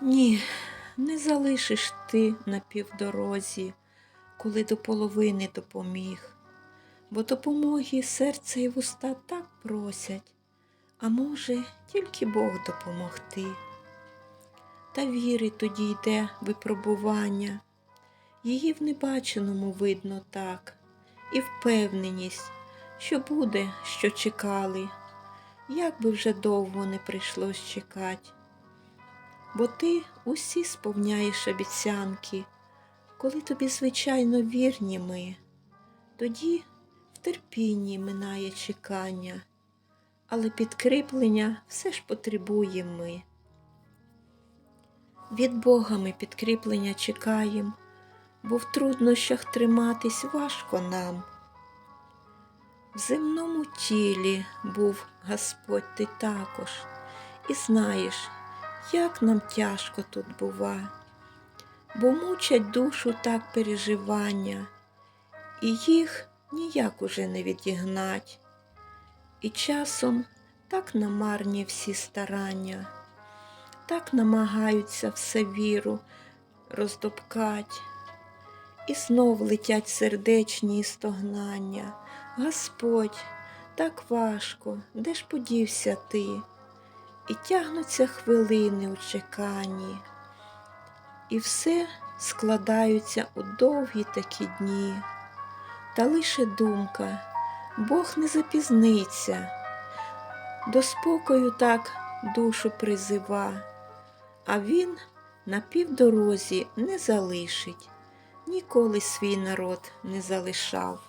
Ні, не залишиш ти на півдорозі, коли до половини допоміг, бо допомоги серце і вуста так просять, а може тільки Бог допомогти. Та віри тоді йде випробування, її в небаченому видно так, і впевненість, що буде, що чекали, як би вже довго не прийшлось чекать бо ти усі сповняєш обіцянки, коли тобі, звичайно, вірні ми, тоді в терпінні минає чекання, але підкріплення все ж потребуємо ми. Від Бога ми підкріплення чекаєм, бо в труднощах триматись важко нам. В земному тілі був Господь ти також, і знаєш, як нам тяжко тут бува, бо мучать душу так переживання, і їх ніяк уже не відігнать. І часом так намарні всі старання, так намагаються все віру роздобкать, і знов летять сердечні стогнання. Господь, так важко, де ж подівся ти? І тягнуться хвилини у чеканні, і все складаються у довгі такі дні, та лише думка, Бог не запізниться, до спокою так душу призива, а Він на півдорозі не залишить, ніколи свій народ не залишав.